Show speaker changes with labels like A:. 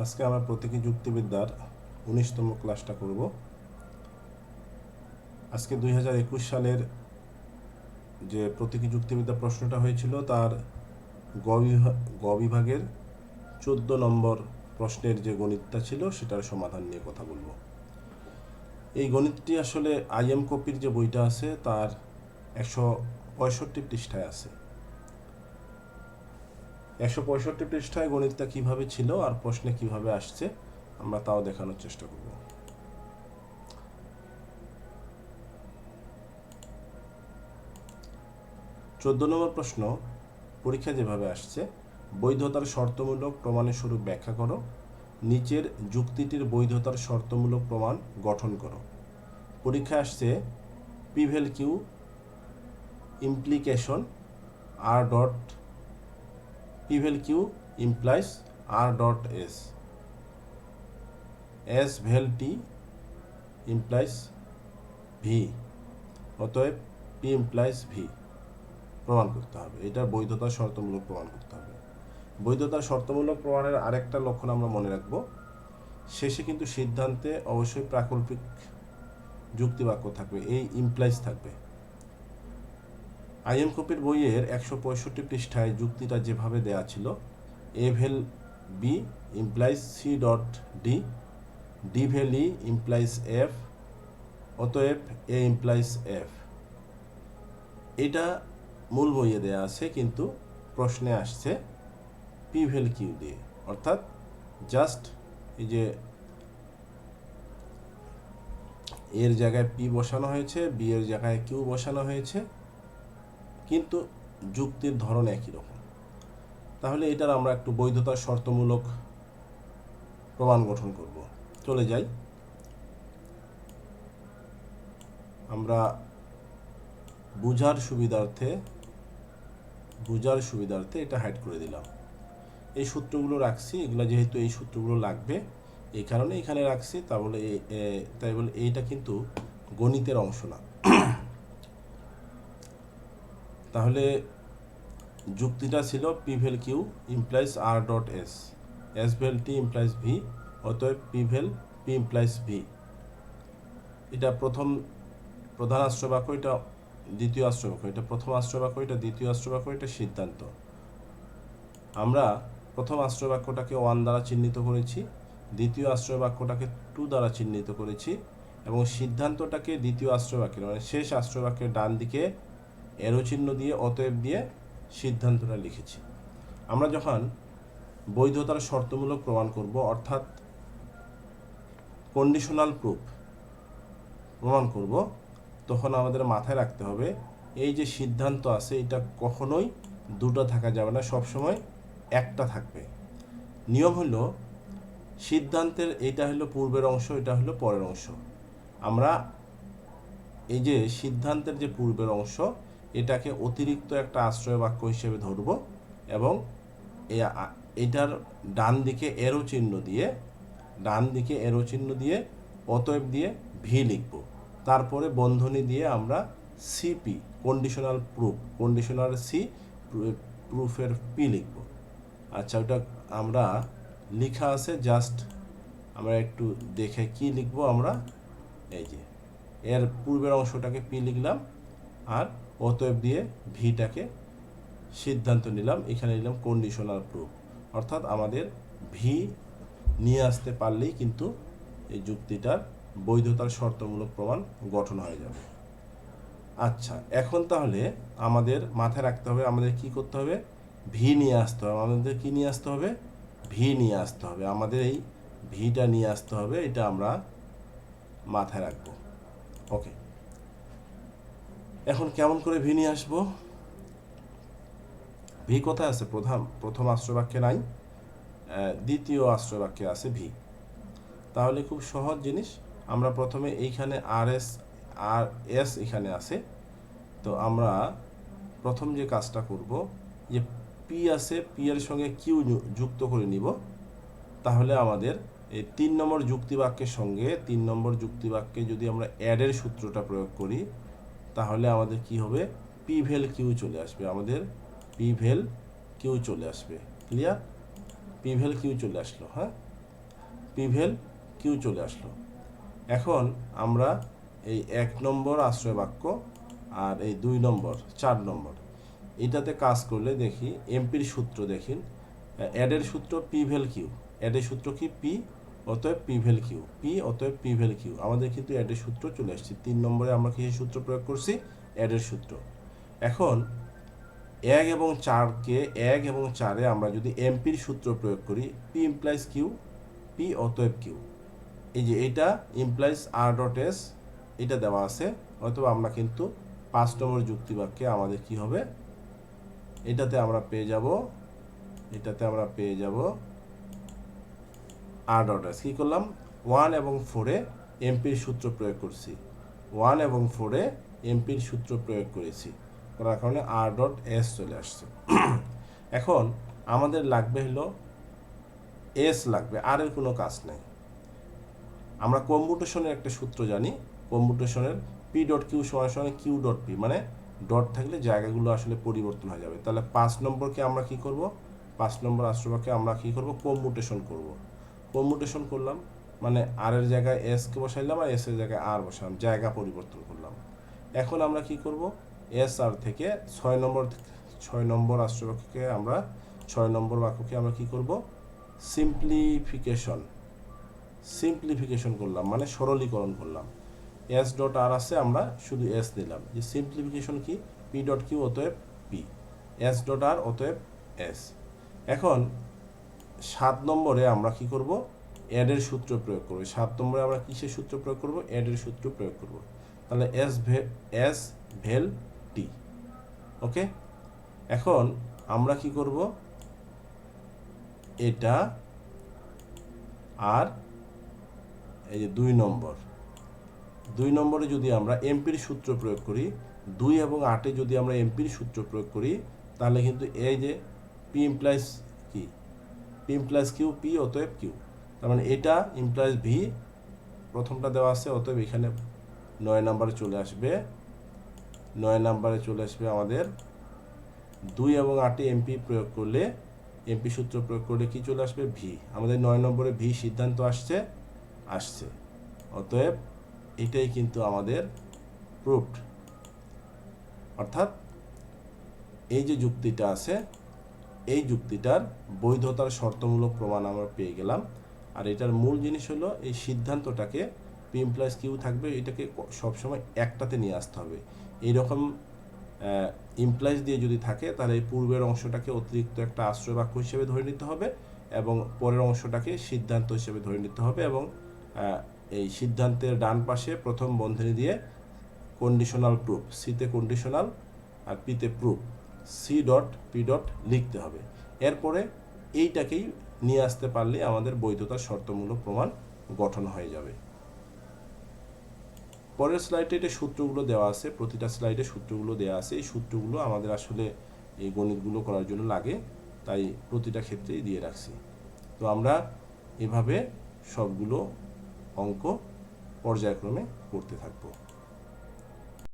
A: আজকে আমরা প্রতীকী যুক্তিবিদ্যার উনিশতম ক্লাসটা করব। আজকে দুই হাজার একুশ সালের যে প্রতীকী যুক্তিবিদ্যা প্রশ্নটা হয়েছিল, তার গ বিভা- গ বিভাগের চোদ্দ নম্বর প্রশ্নের যে গণিতটা ছিল, সেটার সমাধান নিয়ে কথা বলব। এই গণিতটি আসলে আইএম কপির যে বইটা আছে, তার একশো পঁয়ষট্টি পৃষ্ঠায় আছে। একশো পঁয়ষট্টি পৃষ্ঠায় গণিতটা কীভাবে ছিল আর প্রশ্নে কীভাবে আসছে, আমরা তাও দেখানোর চেষ্টা করব। চোদ্দ নম্বর প্রশ্ন, পরীক্ষা যেভাবে আসছে, বৈধতার শর্তমূলক প্রমাণের স্বরূপ ব্যাখ্যা করো, নিচের যুক্তিটির বৈধতার শর্তমূলক প্রমাণ গঠন করো। পরীক্ষা আসছে P vel Q implication R dot P vel Q implies R dot S S vel T implies V অতএব পি ইমপ্লাইজ ভি প্রমাণ করতে হবে। এটা বৈধতা শর্তমূলক প্রমাণ করতে হবে। বৈধতা শর্তমূলক প্রমাণের আরেকটা লক্ষণ আমরা মনে রাখব। শেষে কিন্তু সিদ্ধান্তে অবশ্যই প্রাকল্পিক যুক্তিবাক্য থাকবে। এই ইমপ্লাইজ থাকবে। আইএম কপির বইয়ের একশো পঁয়ষট্টি পৃষ্ঠায় যুক্তিটা যেভাবে দেয়া ছিল A vel B implies C dot D D vel E implies F অতএব এ ইমপ্লাইজ এফ এটা মূল বইয়ে দেয়া আছে, কিন্তু প্রশ্নে আসছে পি ভেল কিউ দিয়ে। অর্থাৎ জাস্ট এই যে এর জায়গায় পি বসানো হয়েছে বি এর জায়গায় কিউ বসানো হয়েছে কিন্তু যুক্তির ধরন একই রকম। তাহলে এটার আমরা একটু বৈধতা শর্তমূলক প্রমাণ গঠন করব। চলে যাই। আমরা বুঝার সুবিধার্থে বুঝার সুবিধার্থে এটা হাইড করে দিলাম। এই সূত্রগুলো রাখছি, এগুলো যেহেতু এই সূত্রগুলো লাগবে, এই কারণে এখানে রাখছি, তা বলে তাই বলে এইটা কিন্তু গণিতের অংশ না। তাহলে যুক্তিটা ছিল P vel Q implies R dot S S vel T implies V অতএব P vel P implies V এটা প্রথম প্রধান আশ্রবাক্য এটা দ্বিতীয় আশ্রবাক্য এটা প্রথম আশ্রবাক্য এটা দ্বিতীয় আশ্রবাক্য এটা সিদ্ধান্ত। আমরা প্রথম আশ্রবাক্যটাকে ওয়ান দ্বারা চিহ্নিত করেছি, দ্বিতীয় আশ্রয়বাক্যটাকে টু দ্বারা চিহ্নিত করেছি, এবং সিদ্ধান্তটাকে দ্বিতীয় আশ্রয়বাক্যের মানে শেষ আশ্রয়বাক্যের ডান দিকে এরো চিহ্ন দিয়ে, অতএব দিয়ে সিদ্ধান্তটা লিখেছি। আমরা যখন বৈধতার শর্তমূলক প্রমাণ করব, অর্থাৎ কন্ডিশনাল প্রুফ প্রমাণ করব, তখন আমাদের মাথায় রাখতে হবে, এই যে সিদ্ধান্ত আছে, এটা কখনোই দুটো থাকা যাবে না, সবসময় একটা থাকবে। নিয়ম হলো, সিদ্ধান্তের এটা হলো পূর্বের অংশ, এটা হলো পরের অংশ। আমরা এই যে সিদ্ধান্তের যে পূর্বের অংশ এটাকে অতিরিক্ত একটা আশ্রয় বাক্য হিসেবে ধরব এবং এটার ডান দিকে এরো চিহ্ন দিয়ে, ডান দিকে এরো চিহ্ন দিয়ে, অতএব দিয়ে ভি লিখব। তারপরে বন্ধনী দিয়ে আমরা CP conditional proof conditional C প্রুফের P লিখব। আচ্ছা ওটা আমরা লেখা আছে জাস্ট আমরা একটু দেখে কি লিখব আমরা? এই যে, এর পূর্বের অংশটাকে পি লিখলাম, আর অতএব দিয়ে ভিটাকে সিদ্ধান্ত নিলাম। এখানে নিলাম কন্ডিশনাল প্রুফ অর্থাৎ আমাদের ভি নিয়ে আসতে পারলেই কিন্তু এই যুক্তিটার বৈধতার শর্তমূলক প্রমাণ গঠন হয়ে যাবে। আচ্ছা এখন তাহলে আমাদের মাথায় রাখতে হবে, আমাদের কি করতে হবে? ভি নিয়ে আসতে হবে। আমাদের কি নিয়ে আসতে হবে? ভি নিয়ে আসতে হবে। আমাদের এই ভিটা নিয়ে আসতে হবে। এটা আমরা মাথায় রাখব। ওকে। এখন কেমন করে ভি নিয়ে আসব? ভি কোথায় আছে? প্রথম প্রথম আশ্রয়বাক্যে নাই। দ্বিতীয় আশ্রয়বাক্যে আছে ভি। তাহলে খুব সহজ জিনিস, আমরা প্রথমে এইখানে আর এস আর এস এখানে আছে। তো আমরা প্রথম যে কাজটা করব, যে পি আছে, পি এর সঙ্গে কিউ যুক্ত করে নিব। তাহলে আমাদের এই তিন নম্বর যুক্তিবাক্যের সঙ্গে, তিন নম্বর যুক্তিবাক্যে যদি আমরা অ্যাডের সূত্রটা প্রয়োগ করি তাহলে আমাদের কি হবে? পি ভেল কিউ চলে আসবে। আমাদের পি ভেল কিউ চলে আসবে। ক্লিয়ার পি ভেল কিউ চলে আসলো হ্যাঁ? পি ভেল কিউ চলে আসলো। এখন আমরা এই এক নম্বর আশ্রয় বাক্য আর এই দুই নম্বর, চার নম্বর, এটাতে কাজ করলে দেখি এমপির সূত্র দেখিন অ্যাডের সূত্র পি ভেল কিউ অ্যাডের সূত্র কি? পি অতএব পিভেল কিউ, পি অতএব পি পিভেল কিউ। আমাদের কিন্তু অ্যাডের সূত্র চলে আসছে। তিন নম্বরে আমরা কিসের সূত্র প্রয়োগ করছি? অ্যাডের সূত্র। এখন এক এবং চারকে এক এবং চারে আমরা যদি এমপির সূত্র প্রয়োগ করি, পি ইমপ্লাইজ কিউ, পি অতএব কিউ। এই যে এটা ইমপ্লাইজ আর ডট এস, এটা দেওয়া আছে। অথবা আমরা কিন্তু পাঁচ নম্বর যুক্তিবাক্যে আমাদের কি হবে? এটাতে আমরা পেয়ে যাব, এটাতে আমরা পেয়ে যাব আর ডট এস কী করলাম? ওয়ান এবং ফোরে এমপির সূত্র প্রয়োগ করছি। ওয়ান এবং ফোরে এমপির সূত্র প্রয়োগ করেছি। করার কারণে আর ডট এস চলে আসছে। এখন আমাদের লাগবে হলো এস লাগবে আর এর কোনো কাজ নেই। আমরা কম্পিউটেশনের একটা সূত্র জানি। কম্পিউটেশনের পি ডট কিউ সমান সমান কিউ ডট পি মানে ডট থাকলে জায়গাগুলো আসলে পরিবর্তন হয়ে যাবে। তাহলে পাঁচ নম্বরকে আমরা কি করব? পাঁচ নম্বর আশ্রবাকে আমরা কি করব? কম্পিউটেশন করব। কম্পিউটেশন করলাম মানে আর এর জায়গায় এস কে বসাইলাম আর এস এর জায়গায় আর বসালাম, জায়গা পরিবর্তন করলাম। এখন আমরা কি করব? এস আর থেকে ছয় নম্বর ছয় নম্বর আশ্রবাক্যকে আমরা, ছয় নম্বর বাক্যকে আমরা কি করব? সিম্পলিফিকেশন সিম্পলিফিকেশন করলাম মানে সরলীকরণ করলাম। এস ডট আর আছে, আমরা শুধু এস নিলাম। যে সিম্পলিফিকেশন কি? পি ডট কিউ অতএব পি এস ডট আর অতএব এস এখন সাত নম্বরে আমরা কি করব? অ্যাডের সূত্র প্রয়োগ করব। সাত নম্বরে আমরা কিসের সূত্র প্রয়োগ করব? অ্যাডের সূত্র প্রয়োগ করব। তাহলে এস ভে এস ভেল টি ওকে এখন আমরা কি করব? এটা আর এই যে দুই নম্বর। দুই নম্বরে যদি আমরা এমপির সূত্র প্রয়োগ করি, দুই এবং আটে যদি আমরা এমপির সূত্র প্রয়োগ করি, তাহলে কিন্তু এই যে পি ইমপ্লাইজ কি পি ইমপ্লাইজ কিউ পি অতএব কিউ তার মানে এটা ইমপ্লাইজ ভি প্রথমটা দেওয়া আছে, অতএব এখানে নয় নাম্বারে চলে আসবে। নয় নাম্বারে চলে আসবে আমাদের দুই এবং আটে এমপি প্রয়োগ করলে এমপি সূত্র প্রয়োগ করলে কি চলে আসবে? ভি আমাদের নয় নম্বরে ভি সিদ্ধান্ত আসছে আসছে। অতএব এটাই কিন্তু আমাদের প্রুফড অর্থাৎ এই যে যুক্তিটা আছে এই যুক্তিটার বৈধতার শর্তমূলক প্রমাণ আমরা পেয়ে গেলাম। আর এটার মূল জিনিস হলো এই সিদ্ধান্তটাকে পি ইমপ্লাইজ কিউ থাকবে, এটাকে সবসময় একটাতে নিয়ে আসতে হবে। এইরকম ইমপ্লাইজ দিয়ে যদি থাকে, তাহলে এই পূর্বের অংশটাকে অতিরিক্ত একটা আশ্রয় বাক্য হিসেবে ধরে নিতে হবে এবং পরের অংশটাকে সিদ্ধান্ত হিসেবে ধরে নিতে হবে এবং এই সিদ্ধান্তের ডান পাশে প্রথম বন্ধনী দিয়ে কন্ডিশনাল প্রুফ সিতে কন্ডিশনাল আর পিতে proof C dot P dot লিখতে হবে। এরপরে এইটাকেই নিয়ে আসতে পারলে আমাদের বৈধতার শর্তমূলক প্রমাণ গঠন হয়ে যাবে। পরের স্লাইডে এটা সূত্রগুলো দেওয়া আছে, প্রতিটা স্লাইডে সূত্রগুলো দেওয়া আছে, এই সূত্রগুলো আমাদের আসলে এই গণিতগুলো করার জন্য লাগে, তাই প্রতিটা ক্ষেত্রেই দিয়ে রাখছি। তো আমরা এভাবে সবগুলো অঙ্ক পর্যায়ক্রমে করতে থাকব।